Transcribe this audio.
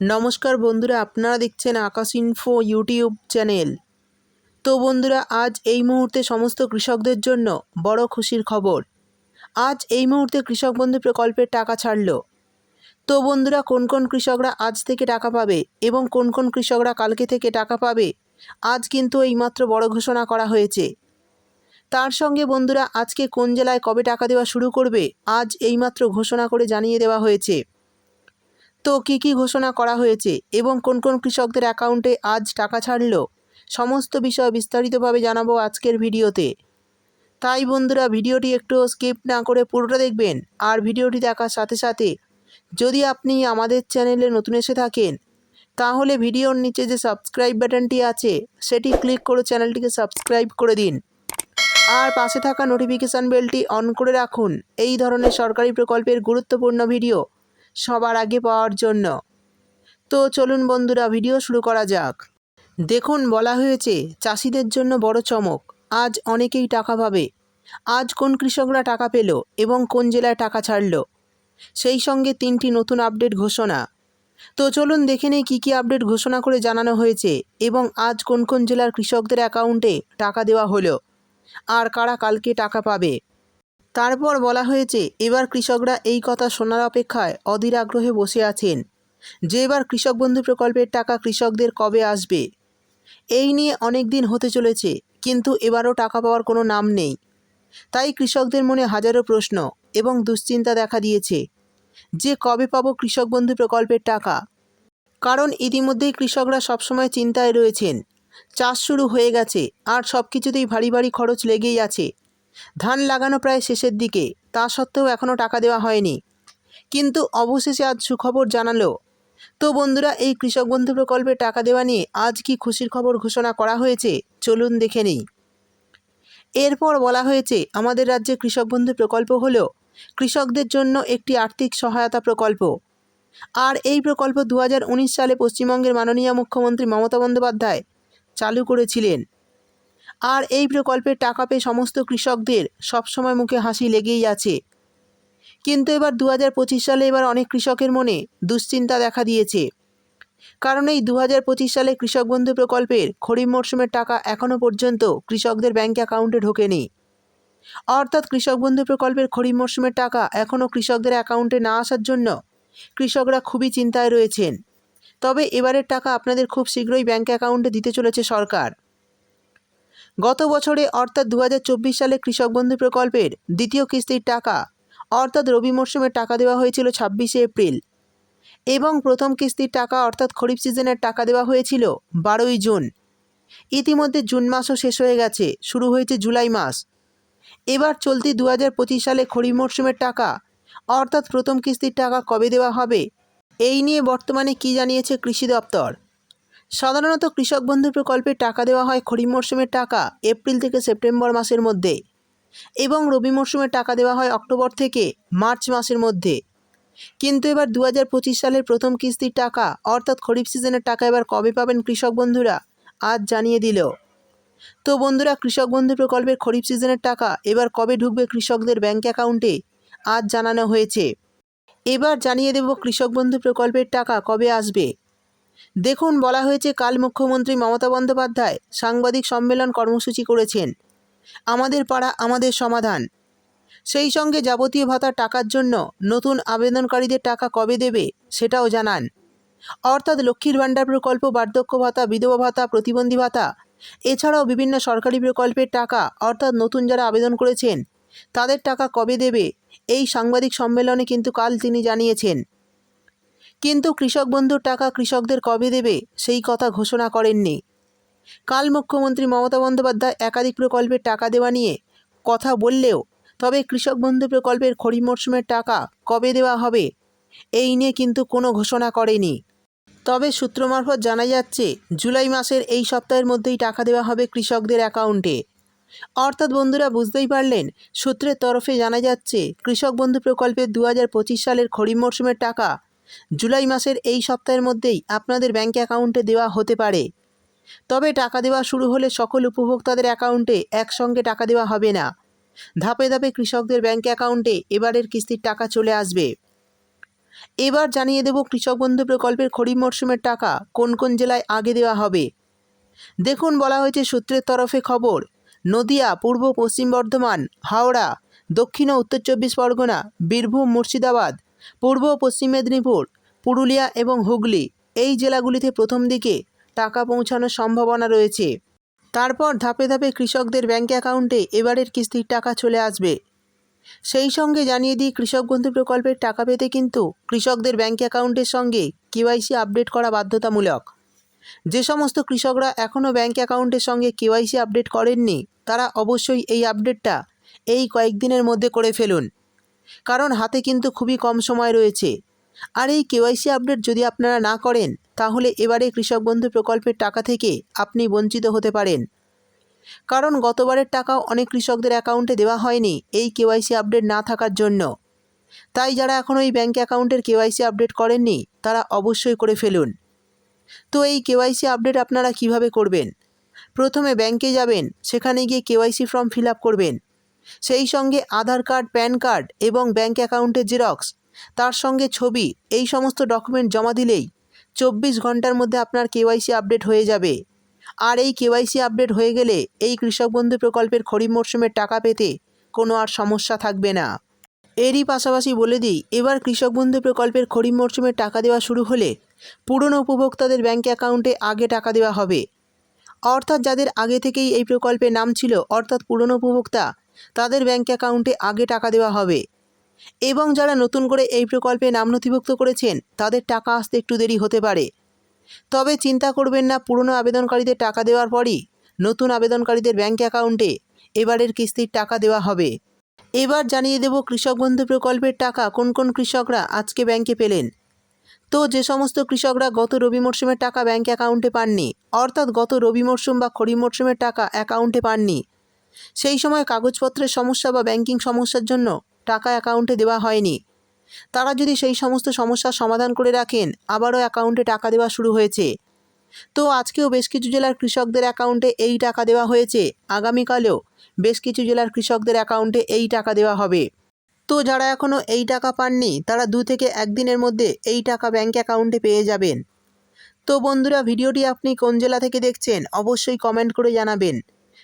নমস্কার বন্ধুরা, আপনারা দেখছেন আকাশ ইনফো ইউটিউব চ্যানেল তো বন্ধুরা, আজ এই মুহূর্তে সমস্ত কৃষকদের জন্য বড় খুশির খবর। আজ এই মুহূর্তে কৃষক বন্ধু প্রকল্পের টাকা ছাড়ল। তো বন্ধুরা, কোন কোন কৃষকরা আজ থেকে টাকা পাবে এবং কোন কোন কৃষকরা কালকে থেকে টাকা পাবে, আজ কিন্তু এইমাত্র বড় ঘোষণা করা হয়েছে। তার সঙ্গে বন্ধুরা, আজকে কোন জেলায় কবে টাকা দেওয়া শুরু করবে, আজ এইমাত্র ঘোষণা করে জানিয়ে দেওয়া হয়েছে। তো কী কী ঘোষণা করা হয়েছে এবং কোন কোন কৃষকদের অ্যাকাউন্টে আজ টাকা ছাড়লো? সমস্ত বিষয় বিস্তারিতভাবে জানাব আজকের ভিডিওতে। তাই বন্ধুরা, ভিডিওটি একটু স্কিপ না করে পুরোটা দেখবেন আর ভিডিওটি দেখার সাথে সাথে যদি আপনি আমাদের চ্যানেলে নতুন এসে থাকেন, তাহলে ভিডিওর নিচে যে সাবস্ক্রাইব বাটনটি আছে, সেটি ক্লিক করে চ্যানেলটিকে সাবস্ক্রাইব করে দিন। আর পাশে থাকা নোটিফিকেশান বেলটি অন করে রাখুন। এই ধরনের সরকারি প্রকল্পের গুরুত্বপূর্ণ ভিডিও সবার আগে পাওয়ার জন্য। তো চলুন বন্ধুরা, ভিডিও শুরু করা যাক। দেখুন, বলা হয়েছে, চাষিদের জন্য বড় চমক। আজ অনেকেই টাকা পাবে আজ কোন কৃষকরা টাকা পেল এবং কোন জেলায় টাকা ছাড়ল? সেই সঙ্গে তিনটি নতুন আপডেট ঘোষণা। তো চলুন দেখে নেই কী কী আপডেট ঘোষণা করে জানানো হয়েছে এবং আজ কোন কোন জেলার কৃষকদের অ্যাকাউন্টে টাকা দেওয়া হলো। আর কারা কালকে টাকা পাবে? তারপর বলা হয়েছে, এবার কৃষকরা এই কথা শোনার অপেক্ষায় অধীর আগ্রহে বসে আছেন। যে এবার কৃষক বন্ধু প্রকল্পের টাকা কৃষকদের কবে আসবে? এই নিয়ে অনেক দিন হতে চলেছে, কিন্তু এবারও টাকা পাওয়ার কোনো নাম নেই। তাই কৃষকদের মনে হাজারো প্রশ্ন এবং দুশ্চিন্তা দেখা দিয়েছে, যে কবে পাবো কৃষক বন্ধু প্রকল্পের টাকা? কারণ ইতিমধ্যেই কৃষকরা সবসময় চিন্তায় রয়েছেন, চাষ শুরু হয়ে গেছে আর সব কিছুতেই ভারী ভারী খরচ লেগেই আছে। ধান লাগানো প্রায় শেষের দিকে, তা সত্ত্বেও এখনও টাকা দেওয়া হয়নি। কিন্তু অবশেষে আজ সুখবর জানালো। তো বন্ধুরা, এই কৃষক বন্ধু প্রকল্পে টাকা দেওয়া নিয়ে আজ কি খুশির খবর ঘোষণা করা হয়েছে? চলুন দেখে নিই। এরপর বলা হয়েছে, আমাদের রাজ্যে কৃষক বন্ধু প্রকল্প হল কৃষকদের জন্য একটি আর্থিক সহায়তা প্রকল্প। আর এই প্রকল্প দু হাজার উনিশ সালে পশ্চিমবঙ্গের মাননীয় মুখ্যমন্ত্রী মমতা বন্দ্যোপাধ্যায় চালু করেছিলেন। আর এই প্রকল্পের টাকা পেয়ে সমস্ত কৃষকদের সবসময় মুখে হাসি লেগেই আছে। কিন্তু এবার দু হাজার পঁচিশ সালে এবার অনেক কৃষকের মনে দুশ্চিন্তা দেখা দিয়েছে। কারণ এই দু হাজার পঁচিশ সালে কৃষক বন্ধু প্রকল্পের খরিফ মরশুমের টাকা এখনও পর্যন্ত কৃষকদের ব্যাঙ্ক অ্যাকাউন্টে ঢোকেনি। অর্থাৎ কৃষক বন্ধু প্রকল্পের খরিফ মরশুমের টাকা এখনও কৃষকদের অ্যাকাউন্টে না আসার জন্য কৃষকরা খুবই চিন্তায় রয়েছেন। তবে এবারের টাকা আপনাদের খুব শীঘ্রই ব্যাঙ্ক অ্যাকাউন্টে দিতে চলেছে সরকার। গত বছরে অর্থাৎ দু হাজার চব্বিশ সালে কৃষক বন্ধু প্রকল্পের দ্বিতীয় কিস্তির টাকা, অর্থাৎ রবি মরশুমের টাকা দেওয়া হয়েছিল ছাব্বিশে এপ্রিল। এবং প্রথম কিস্তির টাকা, অর্থাৎ খরিফ সিজনের টাকা দেওয়া হয়েছিল বারোই জুন। ইতিমধ্যে জুন মাসও শেষ হয়ে গেছে, শুরু হয়েছে জুলাই মাস। এবার চলতি দু হাজার পঁচিশ সালে খরিফ মরশুমের টাকা, অর্থাৎ প্রথম কিস্তির টাকা কবে দেওয়া হবে, এই নিয়ে বর্তমানে কি জানিয়েছে কৃষি দপ্তর? সাধারণত কৃষক বন্ধু প্রকল্পে টাকা দেওয়া হয় খরিফ মরশুমের টাকা, এপ্রিল থেকে সেপ্টেম্বর মাসের মধ্যে এবং রবি মরশুমের টাকা দেওয়া হয় অক্টোবর থেকে মার্চ মাসের মধ্যে। কিন্তু এবার দু হাজার পঁচিশ সালের প্রথম কিস্তির টাকা, অর্থাৎ খরিফ সিজনের টাকা এবার কবে পাবেন কৃষক বন্ধুরা, আজ জানিয়ে দিল। তো বন্ধুরা, কৃষক বন্ধু প্রকল্পের খরিফ সিজনের টাকা এবার কবে ঢুকবে কৃষকদের ব্যাঙ্ক অ্যাকাউন্টে, আজ জানানো হয়েছে। এবার জানিয়ে দেব কৃষক বন্ধু প্রকল্পের টাকা কবে আসবে। দেখুন, বলা হয়েছে কাল মুখ্যমন্ত্রী মমতা বন্দ্যোপাধ্যায় সাংবাদিক সম্মেলন কর্মসূচি করেছেন। আমাদের পাড়া, আমাদের সমাধান। সেই সঙ্গে যাবতীয় ভাতার টাকার জন্য নতুন আবেদনকারীদের টাকা কবে দেবে সেটাও জানান। অর্থাৎ লক্ষ্মীর ভাণ্ডার প্রকল্প, বার্ধক্য ভাতা, বিধবা ভাতা, প্রতিবন্ধী ভাতা, এছাড়াও বিভিন্ন সরকারি প্রকল্পের টাকা, অর্থাৎ নতুন যারা আবেদন করেছেন, তাদের টাকা কবে দেবে, এই সাংবাদিক সম্মেলনে কিন্তু কাল তিনি জানিয়েছেন। কিন্তু কৃষক বন্ধুর টাকা কৃষকদের কবে দেবে, সেই কথা ঘোষণা করেননি। কাল মুখ্যমন্ত্রী মমতা বন্দ্যোপাধ্যায় একাধিক প্রকল্পের টাকা দেওয়া নিয়ে কথা বললেও, তবে কৃষক বন্ধু প্রকল্পের খরিফ মরশুমের টাকা কবে দেওয়া হবে, এই নিয়ে কিন্তু কোনো ঘোষণা করেনি। তবে সূত্র মারফত জানা যাচ্ছে, জুলাই মাসের এই সপ্তাহের মধ্যেই টাকা দেওয়া হবে কৃষকদের অ্যাকাউন্টে। অর্থাৎ বন্ধুরা বুঝতেই পারলেন, সূত্রের তরফে জানা যাচ্ছে, কৃষক বন্ধু প্রকল্পের দু হাজার পঁচিশ সালের খরিফ মরশুমের টাকা জুলাই মাসের এই সপ্তাহের মধ্যেই আপনাদের ব্যাঙ্ক অ্যাকাউন্টে দেওয়া হতে পারে। তবে টাকা দেওয়া শুরু হলে সকল উপভোক্তাদের অ্যাকাউন্টে একসঙ্গে টাকা দেওয়া হবে না। ধাপে ধাপে কৃষকদের ব্যাঙ্ক অ্যাকাউন্টে এবারের কিস্তির টাকা চলে আসবে। এবার জানিয়ে দেব কৃষক বন্ধু প্রকল্পের খরিফ মরশুমের টাকা কোন কোন জেলায় আগে দেওয়া হবে। দেখুন, বলা হয়েছে সূত্রের তরফে খবর, নদিয়া, পূর্ব, পশ্চিম বর্ধমান, হাওড়া, দক্ষিণ ও উত্তর চব্বিশ পরগনা, বীরভূম, মুর্শিদাবাদ পূর্ব পশ্চিম মেদিনীপুর, পুরুলিয়া এবং হুগলি এই জেলাগুলিতে প্রথম দিকে টাকা পৌঁছানোর সম্ভাবনা রয়েছে। তারপর ধাপে ধাপে কৃষকদের ব্যাঙ্ক অ্যাকাউন্টে এবারের কিস্তির টাকা চলে আসবে। সেই সঙ্গে জানিয়ে দিই, কৃষক বন্ধু প্রকল্পের টাকা পেতে কিন্তু কৃষকদের ব্যাঙ্ক অ্যাকাউন্টের সঙ্গে কেওয়াইসি আপডেট করা বাধ্যতামূলক। যে সমস্ত কৃষকরা এখনও ব্যাঙ্ক অ্যাকাউন্টের সঙ্গে কেওয়াইসি আপডেট করেননি, তারা অবশ্যই এই আপডেটটা এই কয়েকদিনের মধ্যে করে ফেলুন। কারণ হাতে কিন্তু খুবই কম সময় রয়েছে। আর এই কেওয়াইসি আপডেট যদি আপনারা না করেন, তাহলে এবারে কৃষক বন্ধু প্রকল্পের টাকা থেকে আপনি বঞ্চিত হতে পারেন। কারণ গতবারের টাকাও অনেক কৃষকদের অ্যাকাউন্টে দেওয়া হয়নি এই কেওয়াইসি আপডেট না থাকার জন্য। তাই যারা এখনও এই ব্যাঙ্ক অ্যাকাউন্টের কেওয়াইসি আপডেট করেননি, তারা অবশ্যই করে ফেলুন। তো এই কেওয়াইসি আপডেট আপনারা কীভাবে করবেন? প্রথমে ব্যাংকে যাবেন, সেখানে গিয়ে কেওয়াইসি ফর্ম ফিল করবেন। সেই সঙ্গে আধার কার্ড, প্যান কার্ড এবং ব্যাঙ্ক অ্যাকাউন্টের জেরক্স, তার সঙ্গে ছবি, এই সমস্ত ডকুমেন্ট জমা দিলেই চব্বিশ ঘণ্টার মধ্যে আপনার কেওয়াইসি আপডেট হয়ে যাবে। আর এই কেওয়াইসি আপডেট হয়ে গেলে এই কৃষক বন্ধু প্রকল্পের খরিফ মরশুমের টাকা পেতে কোনো আর সমস্যা থাকবে না। এরই পাশাপাশি বলে দিই, এবার কৃষক বন্ধু প্রকল্পের খরিফ মরশুমের টাকা দেওয়া শুরু হলে পুরনো উপভোক্তাদের ব্যাঙ্ক অ্যাকাউন্টে আগে টাকা দেওয়া হবে। অর্থাৎ যাদের আগে থেকেই এই প্রকল্পে নাম ছিল, অর্থাৎ পুরনো উপভোক্তা তাদের ব্যাঙ্ক অ্যাকাউন্টে আগে টাকা দেওয়া হবে। এবং যারা নতুন করে এই প্রকল্পে নাম নথিভুক্ত করেছেন, তাদের টাকা আসতে একটু দেরি হতে পারে। তবে চিন্তা করবেন না, পুরনো আবেদনকারীদের টাকা দেওয়ার পরই নতুন আবেদনকারীদের ব্যাঙ্ক অ্যাকাউন্টে এবারের কিস্তির টাকা দেওয়া হবে। এবার জানিয়ে দেব কৃষক বন্ধু প্রকল্পের টাকা কোন কোন কৃষকরা আজকে ব্যাংকে পেলেন। তো যে সমস্ত কৃষকরা গত রবি মরশুমের টাকা ব্যাঙ্ক অ্যাকাউন্টে পাননি, অর্থাৎ গত রবি মরশুম বা খরিফ মরশুমের টাকা অ্যাকাউন্টে পাননি সেই সময় কাগজপত্রের সমস্যা বা ব্যাংকিং সমস্যার জন্য টাকা অ্যাকাউন্টে দেওয়া হয়নি। তারা যদি সেই সমস্ত সমস্যার সমাধান করে রাখেন, আবারও অ্যাকাউন্টে টাকা দেওয়া শুরু হয়েছে। তো আজকেও বেশ কিছু জেলার কৃষকদের অ্যাকাউন্টে এই টাকা দেওয়া হয়েছে। আগামীকালেও বেশ কিছু জেলার কৃষকদের অ্যাকাউন্টে এই টাকা দেওয়া হবে। তো যারা এখনও এই টাকা পাননি, তারা দু থেকে একদিনের মধ্যে এই টাকা ব্যাঙ্ক অ্যাকাউন্টে পেয়ে যাবেন। তো বন্ধুরা, ভিডিওটি আপনি কোন জেলা থেকে দেখছেন, অবশ্যই কমেন্ট করে জানাবেন।